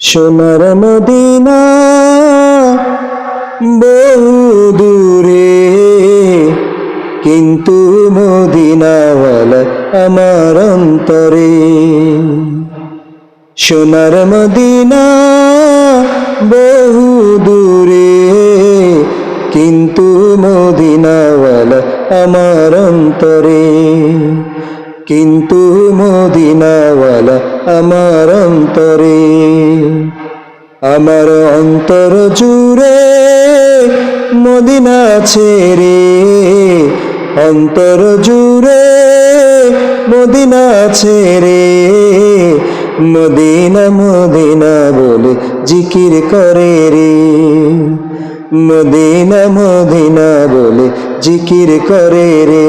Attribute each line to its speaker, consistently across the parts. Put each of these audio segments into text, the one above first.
Speaker 1: সোনার মদিনা দূরে, কিন্তু মদিনাওয়ালা আমার অন্তরে। সোনার মদিনা দূরে, কিন্তু মদিনাওয়ালা আমার অন্তরে। কিন্তু মদিনাওয়ালা আমার অন্তরে, আমার অন্তর জুড়ে মদিনা ছেড়ে, অন্তর জুড়ে মদিনা ছেড়ে, মদিনা মদিনা বলে জিকির করে রে। মদিনা মদিনা বলে জিকির করে রে।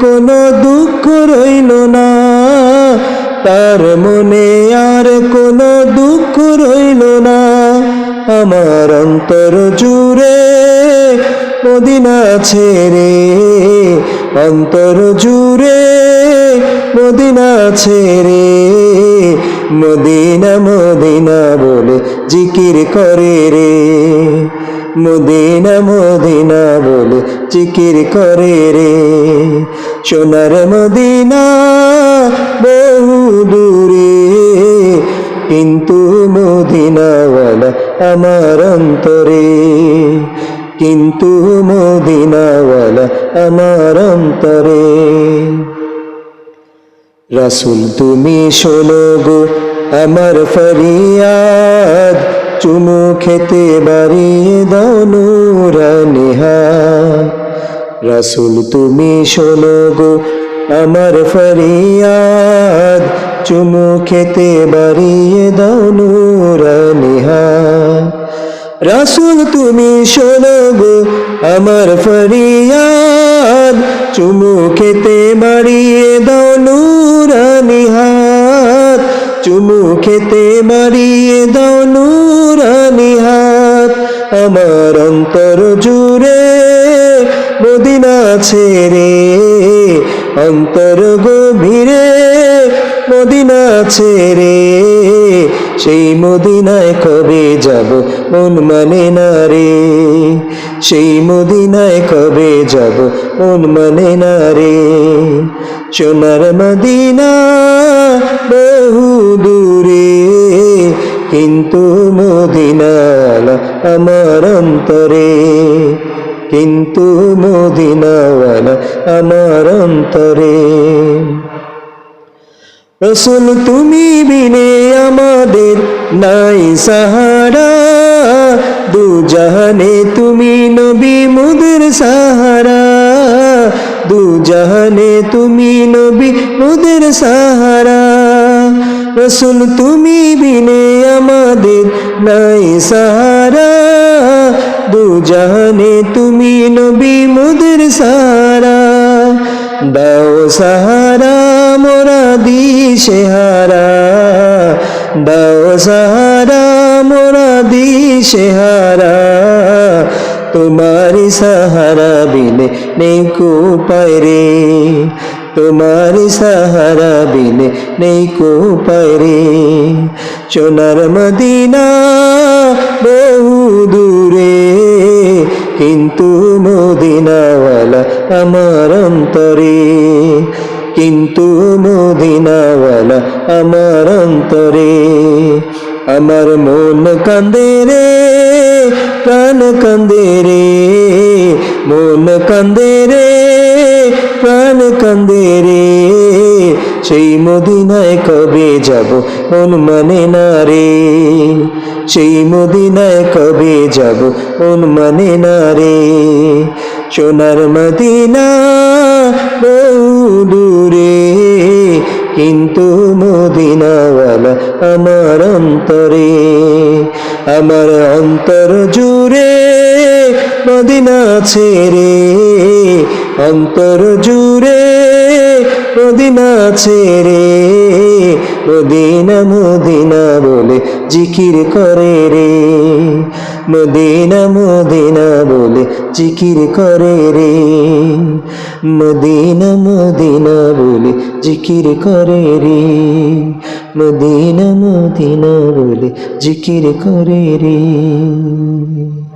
Speaker 1: কোনো দুঃখ রইল না। তার মনে আর কোনো দুঃখ রইল না। আমার অন্তর জুড়ে মদিনা ছেড়ে অন্তর জুড়ে মদিনা ছেড়ে, মদিনা মদিনা বলে জিকির করে রে। মদিনা মদিনা বলে জিকির করে রে। সোনার মদিনা বহু দূরে, কিন্তু মদিনাওয়ালা আমার অন্তরে। কিন্তু মদিনাওয়ালা আমার অন্তরে। রাসুল, তুমি শোনো গো, আমার ফরিয়াদ। চুমু খেতে বাড়িয়ে দাও নুরানিহা রাসুল, তুমি শোনো গো, আমার ফরিয়াদ। চুমু খেতে বাড়িয়ে দাও নুরানিহা রাসুল তুমি শোনো গো, আমার ফরিয়াদ। চুমু খেতে বাড়িয়ে দাও নুরানি হাত। চুমু খেতে বাড়িয়ে দাও নুরানি হাত। আমার অন্তর জুড়ে মদিনা ছেড়ে, অন্তর গভীরে মদিনা ছেড়ে। সেই মদিনায় কবে যাব? মন মানে না রে। সেই মদিনায় কবে যাব? মন মানে না রে। সোনার মদিনা বহু দূরে, কিন্তু মদিনাওয়ালা আমার অন্তরে। কিন্তু মদিনাওয়ালা আমার অন্তরে। রসুল তুমি বিনে নাই সাহারা দু জাহানে তুমি নবী মুদের সাহারা দু জাহানে তুমি নবী মুদের সাহারা। রসুল তুমি বিনে আমাদের নাই সাহারা দু জাহানে তুমি নবী মুদের সাহারা। দাও সাহারা, মোরা দিশে দাও সাহারা মোরা দিশে হারা তোমারি সাহারা বিনে নেই কো রে। তোমারি সাহারা বিনে নেই কো রে। সোনার মদিনা বহু দূরে, কিন্তু মদিনাওয়ালা আমার অন্তরে। কিন্তু মদিনাওয়ালা আমার অন্তরে, আমার মন কান্দে রে, প্রাণ কান্দে রে, মন কান্দে রে, প্রাণ কান্দে রে। সেই মদিনায় কবে যাব মন মানে না রে, সেই মদিনায় কবে যাব মন মানে না রে। সোনার মদিনা দূরে কিন্তু মদিনাওয়ালা আমার অন্তরে আমার অন্তর জুড়ে মদিনা ছেড়ে অন্তর জুড়ে মদিনা ছেড়ে, মদিনা মদিনা বলে জিকির করে রে। মদিনা মদিনা বলে জিকির করে রে। মদিনা মদিনা বলে জিকির করে রে। মদিনা মদিনা বলে জিকির করে রে।